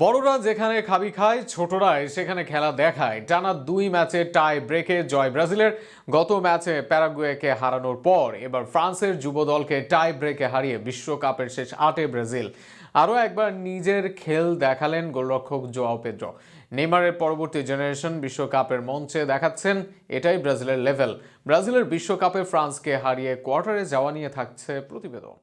বড়রা যেখানে খাবি খায় ছোটরা সেখানে খেলা দেখায়। টানা দুই ম্যাচে টাই ব্রেকে জয় ব্রাজিলের। গত ম্যাচে প্যারাগুয়েকে হারানোর পর এবার ফ্রান্সের যুব দলকে টাই ব্রেকে হারিয়ে বিশ্বকাপের শেষ আটে ব্রাজিল। আরও একবার নিজের খেল দেখালেন গোলরক্ষক জোয়াও পেদ্রো। নেইমারের পরবর্তী জেনারেশন বিশ্বকাপের মঞ্চে দেখাচ্ছেন, এটাই ব্রাজিলের লেভেল ব্রাজিলের বিশ্বকাপে ফ্রান্সকে হারিয়ে কোয়ার্টারে যাওয়া নিয়ে থাকছে প্রতিবেদন।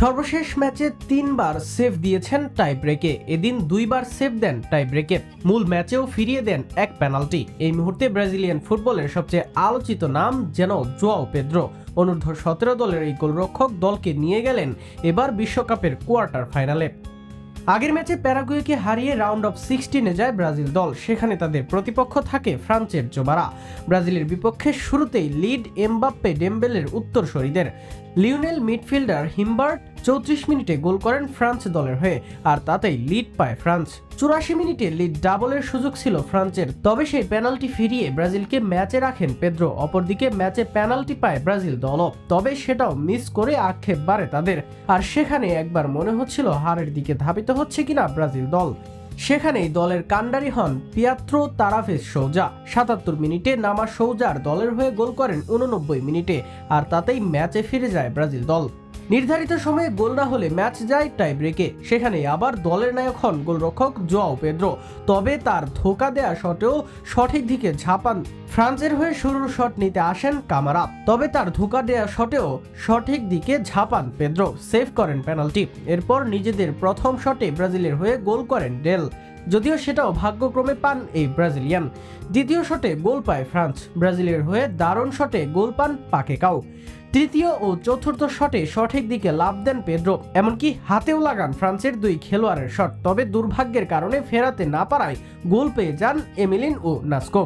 সর্বশেষ ম্যাচে তিনবার সেভ দিয়েছেন টাই ব্রেকে এদিন দুইবার সেভ দেন টাই ব্রেকে মূল ম্যাচেও ফিরিয়ে দেন এক পেনাল্টি। এই মুহূর্তে ব্রাজিলিয়ান ফুটবলের সবচেয়ে আলোচিত নাম যেন জোয়াও পেদ্রো। অনূর্ধ্ব সতেরো দলের এই গোলরক্ষক দলকে নিয়ে গেলেন এবার বিশ্বকাপের কোয়ার্টার ফাইনালে। আগের ম্যাচে প্যারাগুয়েকে হারিয়ে রাউন্ড অফ সিক্সটিনে যায় ব্রাজিল দল। সেখানে তাদের প্রতিপক্ষ থাকে ফ্রান্সের জোবারা। ব্রাজিলের বিপক্ষে শুরুতেই লিড এমবাপ্পে, ডেম্বেলের উত্তরসরীদের। লিওনেল মিডফিল্ডার হিমবার্ট চৌত্রিশ মিনিটে গোল করেন ফ্রান্স দলের হয়ে, আর তাতেই লিড পায় ফ্রান্স। চুরাশি মিনিটে লিড ডাবলের সুযোগ ছিল ফ্রান্সের, তবে সেই পেনাল্টি ফিরিয়ে ব্রাজিলকে ম্যাচে রাখেন পেদ্রো, অপরদিকে ম্যাচে পেনাল্টি পায় ব্রাজিল দলও। তবে সেটাও মিস করে আক্ষেপ বাড়ে তাদের, আর সেখানে একবার মনে হচ্ছিল হারের দিকে ধাবিত হচ্ছে কিনা ব্রাজিল দল। সেখানেই দলের কাণ্ডারি হন পিয়াত্রো তারাফেস সৌজা। সাতাত্তর মিনিটে নামা সৌজার দলের হয়ে গোল করেন উননব্বই মিনিটে, আর তাতেই ম্যাচে ফিরে যায় ব্রাজিল দল। নির্ধারিত সময়ে গোল না হলে ম্যাচ যায় টাই ব্রেকে। সেখানে আবার দলের নায়ক হন গোলরক্ষক জোয়াও পেদ্রো। তবে তার ধোকা দেয়া শটেও সঠিক দিকে ঝাঁপান ফ্রান্সের হয়ে শুরুর শট নিতে আসেন কামারা। তবে তার ধোকা দেয়া শটেও সঠিক দিকে ঝাঁপান পেদ্রো। সেভ করেন পেনাল্টি। এরপর নিজেদের প্রথম শটে ব্রাজিলের হয়ে গোল করেন ডেল। যদিও সেটাও ভাগ্যক্রমে পান এই ব্রাজিলিয়ান। দ্বিতীয় শটে গোল পায় ফ্রান্স। ব্রাজিলের হয়ে দারুণ শটে গোল পান পাকেকাও। তৃতীয় ও চতুর্থ শটে সঠিক দিকে লাভ দেন পেদ্রো। এমনকি হাতেও লাগান ফ্রান্সের দুই খেলোয়াড়ের শট, তবে দুর্ভাগ্যের কারণে ফেরাতে না পারায় গোল পেয়ে যান এমিলিন ও নাস্কো।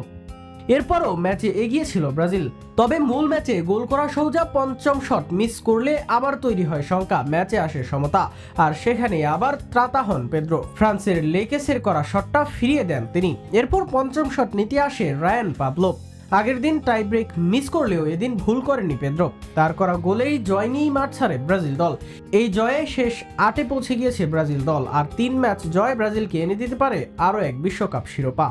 এরপরও ম্যাচে এগিয়ে ছিল ব্রাজিল, তবে মূল ম্যাচে গোল করা সৌজা পঞ্চম শট মিস করলে আবার তৈরি হয় শঙ্কা, ম্যাচে আসে সমতা, আর সেখানে আবার ত্রাতা হন পেদ্রো। ফ্রান্সের লেকেসের করা শটটা ফিরিয়ে দেন তিনি। এরপর পঞ্চম শট নিতে আসে রায়ান পাবলো। আগের দিন টাই ব্রেক মিস করলেও এদিন ভুল করেনি পেদ্রো। তার করা গোলেই জয় নিয়েই মাঠ ছাড়ে ব্রাজিল দল। এই জয়ে শেষ আটে পৌঁছে গিয়েছে ব্রাজিল দল, আর তিন ম্যাচ জয় ব্রাজিলকে এনে দিতে পারে আরও এক বিশ্বকাপ শিরোপা।